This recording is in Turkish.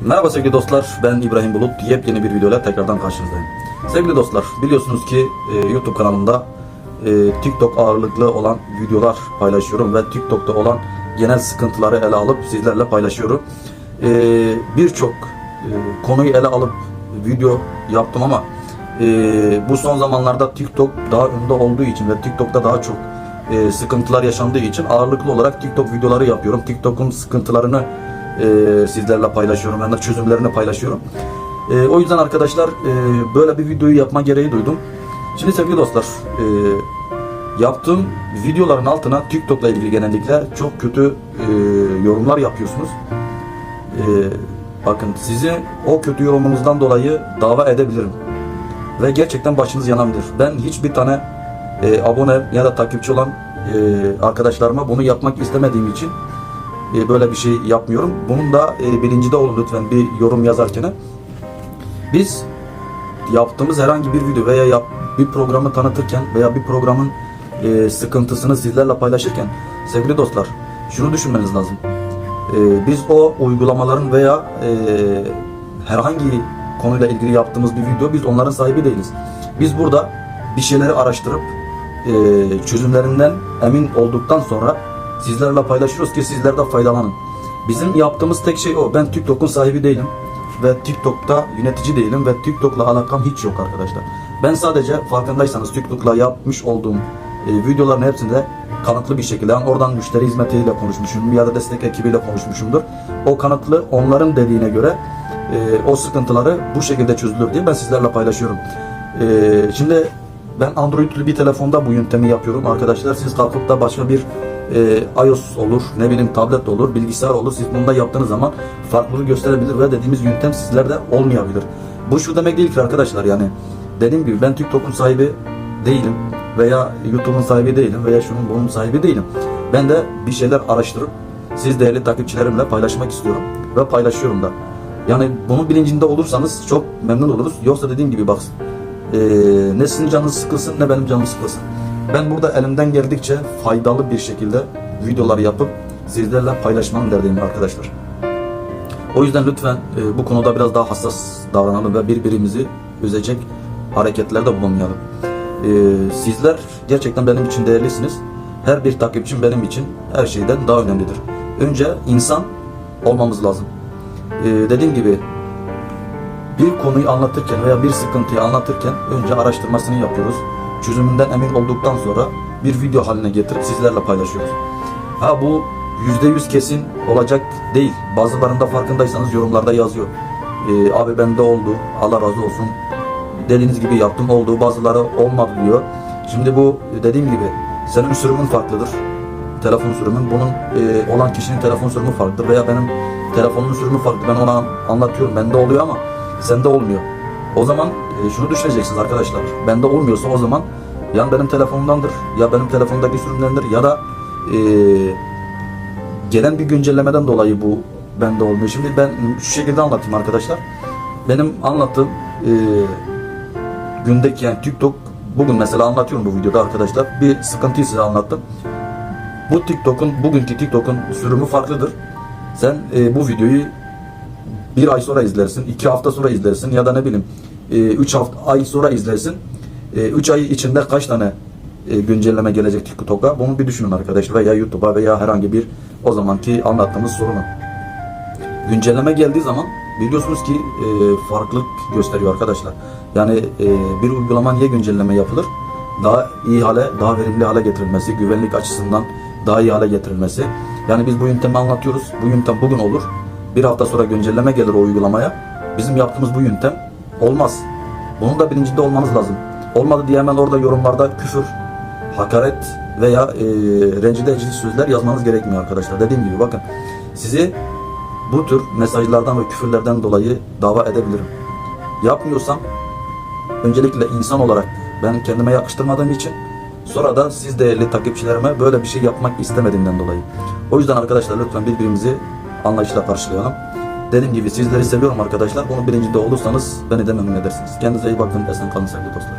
Merhaba sevgili dostlar, ben İbrahim Bulut. Yepyeni bir videoyla tekrardan karşınızdayım. Sevgili dostlar, biliyorsunuz ki e, YouTube kanalımda e, TikTok ağırlıklı olan videolar paylaşıyorum ve TikTok'ta olan genel sıkıntıları ele alıp sizlerle paylaşıyorum. E, Birçok e, konuyu ele alıp video yaptım ama e, bu son zamanlarda TikTok daha önde olduğu için ve TikTok'ta daha çok e, sıkıntılar yaşandığı için ağırlıklı olarak TikTok videoları yapıyorum. TikTok'un sıkıntılarını e, sizlerle paylaşıyorum. De çözümlerini paylaşıyorum. E, o yüzden arkadaşlar e, böyle bir videoyu yapma gereği duydum. Şimdi sevgili dostlar e, yaptığım videoların altına TikTok'la ilgili genellikle çok kötü e, yorumlar yapıyorsunuz. E, bakın sizi o kötü yorumunuzdan dolayı dava edebilirim. Ve gerçekten başınız yanabilir. Ben hiçbir tane e, abone ya da takipçi olan e, arkadaşlarıma bunu yapmak istemediğim için e, böyle bir şey yapmıyorum. Bunun da e, bilincinde olun lütfen bir yorum yazarken. Biz yaptığımız herhangi bir video veya yap, bir programı tanıtırken veya bir programın e, sıkıntısını sizlerle paylaşırken sevgili dostlar şunu düşünmeniz lazım. E, biz o uygulamaların veya e, herhangi konuyla ilgili yaptığımız bir video biz onların sahibi değiliz. Biz burada bir şeyleri araştırıp e, çözümlerinden emin olduktan sonra sizlerle paylaşıyoruz ki sizler de faydalanın. Bizim yaptığımız tek şey o. Ben TikTok'un sahibi değilim ve TikTok'ta yönetici değilim ve TikTok'la alakam hiç yok arkadaşlar. Ben sadece farkındaysanız TikTok'la yapmış olduğum e, videoların hepsinde kanıtlı bir şekilde yani oradan müşteri hizmetiyle konuşmuşum ya da destek ekibiyle konuşmuşumdur. O kanıtlı onların dediğine göre e, o sıkıntıları bu şekilde çözülür diye ben sizlerle paylaşıyorum. E, şimdi ben Android'li bir telefonda bu yöntemi yapıyorum arkadaşlar. Siz kalkıp da başka bir e, iOS olur, ne bileyim tablet olur, bilgisayar olur. Siz bunda yaptığınız zaman farklılığı gösterebilir ve dediğimiz yöntem sizlerde olmayabilir. Bu şu demek değil ki arkadaşlar yani dediğim gibi ben TikTok'un sahibi değilim veya YouTube'un sahibi değilim veya şunun bunun sahibi değilim. Ben de bir şeyler araştırıp siz değerli takipçilerimle paylaşmak istiyorum ve paylaşıyorum da. Yani bunun bilincinde olursanız çok memnun oluruz. Yoksa dediğim gibi bak e, ne sizin canınız sıkılsın ne benim canım sıkılsın. Ben burada elimden geldikçe faydalı bir şekilde videolar yapıp sizlerle paylaşmam derdeyim arkadaşlar. O yüzden lütfen e, bu konuda biraz daha hassas davranalım ve birbirimizi üzecek hareketlerde bulunmayalım. E, sizler gerçekten benim için değerlisiniz. Her bir takipçim benim için her şeyden daha önemlidir. Önce insan olmamız lazım. E, dediğim gibi bir konuyu anlatırken veya bir sıkıntıyı anlatırken önce araştırmasını yapıyoruz. Çözümünden emin olduktan sonra bir video haline getirip sizlerle paylaşıyoruz. Ha bu %100 kesin olacak değil. Bazılarında farkındaysanız yorumlarda yazıyor. Ee, abi bende oldu, Allah razı olsun. Dediğiniz gibi yaptım oldu, bazıları olmadı diyor. Şimdi bu dediğim gibi senin sürümün farklıdır. Telefon sürümün. Bunun e, olan kişinin telefon sürümü farklıdır veya benim telefonumun sürümü farklı. Ben ona anlatıyorum. Bende oluyor ama sende olmuyor. O zaman e, şunu düşüneceksiniz arkadaşlar. Bende olmuyorsa o zaman ya benim telefonumdandır ya benim telefondaki sürümdendir ya da e, gelen bir güncellemeden dolayı bu bende olmuyor. Şimdi ben şu şekilde anlatayım arkadaşlar. Benim anlattığım e, gündeki yani TikTok bugün mesela anlatıyorum bu videoda arkadaşlar. Bir sıkıntıyı size anlattım. Bu TikTok'un bugünkü TikTok'un sürümü farklıdır. Sen e, bu videoyu bir ay sonra izlersin, iki hafta sonra izlersin ya da ne bileyim e, üç hafta ay sonra izlersin. E, üç ay içinde kaç tane e, güncelleme gelecek TikTok'a? Bunu bir düşünün arkadaşlar veya YouTube'a veya herhangi bir o zamanki anlattığımız sorunu. Güncelleme geldiği zaman biliyorsunuz ki e, farklılık gösteriyor arkadaşlar. Yani e, bir uygulama niye güncelleme yapılır? Daha iyi hale, daha verimli hale getirilmesi, güvenlik açısından daha iyi hale getirilmesi. Yani biz bu yöntemi anlatıyoruz. Bu yöntem bugün olur. Bir hafta sonra güncelleme gelir o uygulamaya. Bizim yaptığımız bu yöntem olmaz. Bunun da bilincinde olmanız lazım. Olmadı diye hemen orada yorumlarda küfür, hakaret veya e, rencide edici sözler yazmanız gerekmiyor arkadaşlar. Dediğim gibi bakın sizi bu tür mesajlardan ve küfürlerden dolayı dava edebilirim. Yapmıyorsam öncelikle insan olarak ben kendime yakıştırmadığım için sonra da siz değerli takipçilerime böyle bir şey yapmak istemediğimden dolayı. O yüzden arkadaşlar lütfen birbirimizi anlayışla karşılayalım. Dediğim gibi sizleri seviyorum arkadaşlar. Bunun bilincinde olursanız beni de memnun edersiniz. Kendinize iyi bakın. Esen kalın sevgili dostlar.